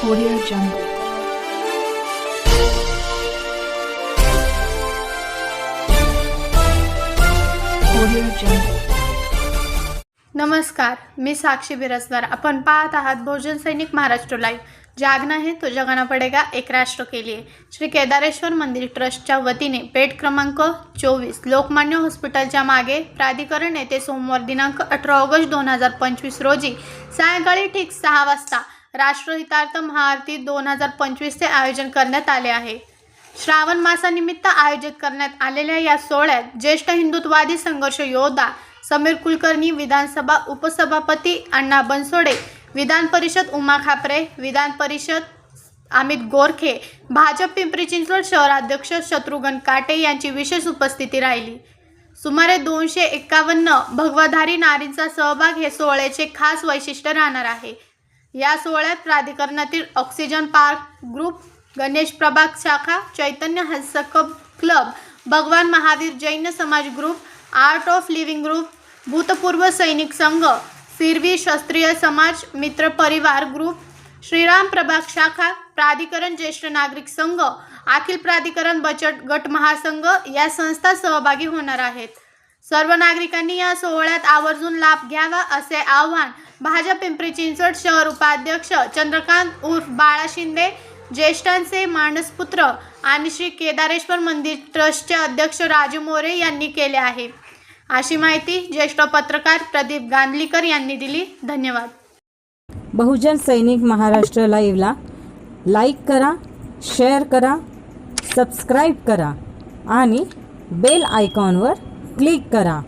Audio Jungle. Audio Jungle. नमस्कार मी साक्षी बिरजदार आपण पाहत आहात बहुजन सैनिक महाराष्ट्र लाईव्ह जागना हे तो जगाना पडेगा एक राष्ट्र के लिए श्री केदारेश्वर मंदिर ट्रस्टच्या वतीने पेट क्रमांक चोवीस लोकमान्य हॉस्पिटलच्या मागे प्राधिकरण येथे सोमवार दिनांक अठरा ऑगस्ट दोन हजार पंचवीस रोजी सायंकाळी ठीक सहा वाजता राष्ट्रहितार्थ महाआरती दोन हजार पंचवीसचे आयोजन करण्यात आले आहे. श्रावण मासानिमित्त आयोजित करण्यात आलेल्या या सोहळ्यात ज्येष्ठ हिंदुत्ववादी संघर्ष योद्धा समीर कुलकर्णी विधानसभा उपसभापती अण्णा बनसोडे विधान परिषद उमा खापरे विधान परिषद अमित गोरखे भाजप पिंपरी चिंचवड शहराध्यक्ष शत्रुघ्न काटे यांची विशेष उपस्थिती राहिली. सुमारे दोनशे एक्कावन्न भगवाधारी नारींचा सहभाग हे सोहळ्याचे खास वैशिष्ट्य राहणार आहे. या सोहळ्यात प्राधिकरणातील ऑक्सिजन पार्क ग्रुप गणेश प्रभाग शाखा चैतन्य हस्तक क्लब भगवान महावीर जैन समाज group art of living group भूतपूर्व सैनिक संघ फिरवी शास्त्रीय समाज मित्र परिवार ग्रुप श्रीराम प्रभाग शाखा प्राधिकरण ज्येष्ठ नागरिक संघ अखिल प्राधिकरण बचत गट महासंघ या संस्था सहभागी होणार आहेत. सर्व नागरिकांनी या सोहळ्यात आवर्जून लाभ घ्यावा असे आव्हान भाजप पिंपरी चिंचवड शहर उपाध्यक्ष चंद्रकांत उर्फ बाळा शिंदे ज्येष्ठांचे मानसपुत्र आणि श्री केदारेश्वर मंदिर ट्रस्टचे अध्यक्ष राजू मोरे यांनी केले आहे. अशी माहिती ज्येष्ठ पत्रकार प्रदीप गांधलीकर यांनी दिली. धन्यवाद. बहुजन सैनिक महाराष्ट्र लाईव्हला लाईक करा शेअर करा सबस्क्राईब करा आणि बेल आयकॉनवर क्लिक करा.